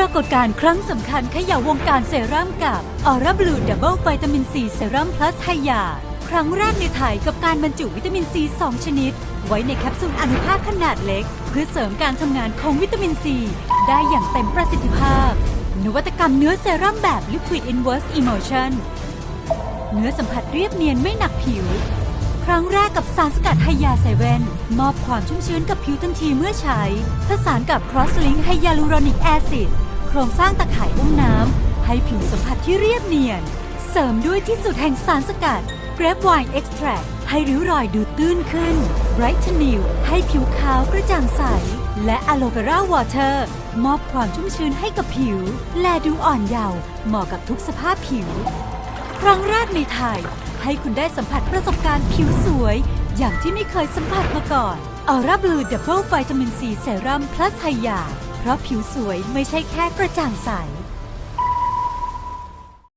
รากฏการณ์ครั้งสำคัญเขย่าวงการเซรั่มกับออร่าบลูดับเบิลวิตามินซีเซรั่มพลัสไฮยา ครั้งแรกในไทยกับการบรรจุวิตามินซี 2 ชนิด ไว้ในแคปซูลอนุภาคขนาดเล็ก เพื่อเสริมการทำงานของวิตามินซี ได้อย่างเต็มประสิทธิภาพ นวัตกรรมเนื้อเซรั่มแบบ Liquid Inverse Emulsion เนื้อสัมผัสเรียบเนียนไม่หนักผิว ครั้งแรกกับสารสกัดไฮยาเซเว่นมอบความชุ่มชื้นกับผิวทันทีเมื่อใช้ผสานกับ Cross Link ไฮยาลูรอนิกแอซิด โครงสร้างตะข่ายอุ้มน้ำ ให้ผิวสัมผัสที่เรียบเนียน เสริมด้วยที่สุดแห่งสารสกัด Grape Wine Extract ให้ริ้วรอยดูตื้นขึ้น Brighten New ให้ผิวขาวกระจ่างใส และ Aloe Vera Water มอบความชุ่มชื้นให้กับผิว และดูอ่อนเยาว์เหมาะกับทุกสภาพผิว ครั้งแรกในไทย ให้คุณได้สัมผัสประสบการณ์ผิวสวย อย่างที่ไม่เคยสัมผัสมาก่อนออร่าบลูดับเบิลวิตามินซีเซรั่มพลัสไฮยา เพราะผิวสวยไม่ใช่แค่กระจ่างใส